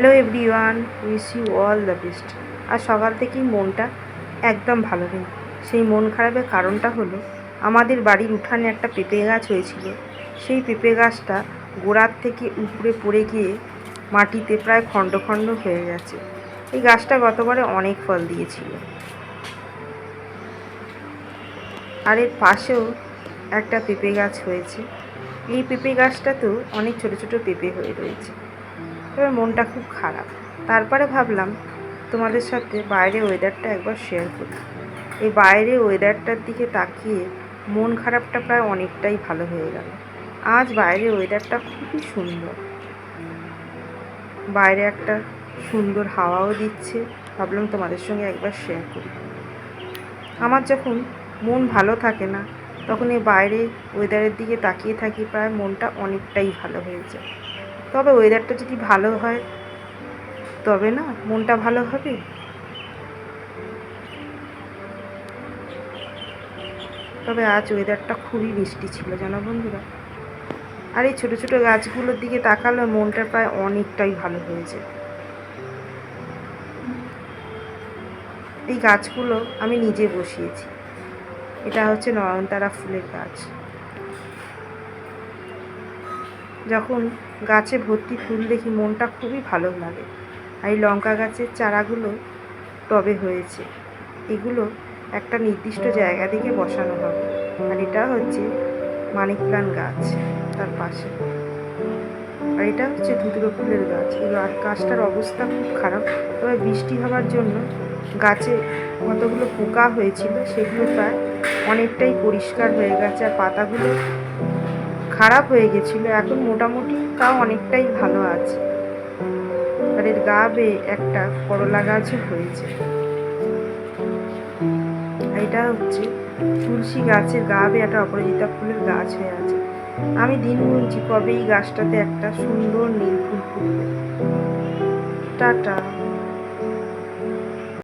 Hello everyone wish you all the best আর সকাল থেকেই মনটা একদম ভালো নেই। সেই মন খারাপের কারণটা হলো, আমাদের বাড়ির উঠানে একটা পেঁপে গাছ হয়েছিল। সেই পেঁপে গাছটা গোড়ার থেকে উপরে পড়ে গিয়ে মাটিতে প্রায় খণ্ড খণ্ড হয়ে গেছে। এই গাছটা গতবারে অনেক ফল দিয়েছিল। আর এর পাশেও একটা পেঁপে গাছ হয়েছে। এই পেঁপে গাছটাতেও অনেক ছোট ছোট পেঁপে হয়ে রয়েছে। এবার মনটা খুব খারাপ। তারপরে ভাবলাম, তোমাদের সাথে বাইরে ওয়েদারটা একবার শেয়ার করি। এই বাইরে ওয়েদারটার দিকে তাকিয়ে মন খারাপটা প্রায় অনেকটাই ভালো হয়ে গেল। আজ বাইরে ওয়েদারটা খুবই সুন্দর। বাইরে একটা সুন্দর হাওয়াও দিচ্ছে। ভাবলাম তোমাদের সঙ্গে একবার শেয়ার করি। আমার যখন মন ভালো থাকে না, তখন এই বাইরে ওয়েদারের দিকে তাকিয়ে থাকি প্রায় মনটা অনেকটাই ভালো হয়ে যায়। তবে ওয়েদারটা যদি ভালো হয়, তবে না, মনটা ভালো হবে? তবে আজ ওয়েদারটা খুবই বৃষ্টি ছিল, জানো বন্ধুরা? আর এই ছোটো ছোটো গাছগুলোর দিকে তাকালে মনটা প্রায় অনেকটাই ভালো হয়েছে এই গাছগুলো আমি নিজে বসিয়েছি। এটা হচ্ছে নয়নতারা ফুলের গাছ। যখন গাছে ভর্তি ফুল দেখি মনটা খুবই ভালো লাগে। আর এই লঙ্কা গাছের চারাগুলো টবে হয়েছে। এগুলো একটা নির্দিষ্ট জায়গা থেকে বসানো হবে। আর এটা হচ্ছে মানিক প্লান গাছ তার পাশে। আর এটা হচ্ছে ধুতুরো ফুলের গাছ। এই গাছটার অবস্থা খুব খারাপ। তবে বৃষ্টি হওয়ার জন্য গাছে কতগুলো পোকা হয়েছিল সেগুলো প্রায় অনেকটাই পরিষ্কার হয়ে গেছে। আর পাতাগুলো খারাপ হয়ে গেছিল, এখন মোটামুটি তাও অনেকটাই ভালো আছে। এর গা বেয়ে একটা করলা গাছও হয়েছে। এটা হচ্ছে তুলসী গাছের গা বেয়ে একটা অপরাজিতা ফুলের গাছ হয়ে আছে। আমি দিন গুনছি কবে এই গাছটাতে একটা সুন্দর নীল ফুল ফুটবে। টাটা।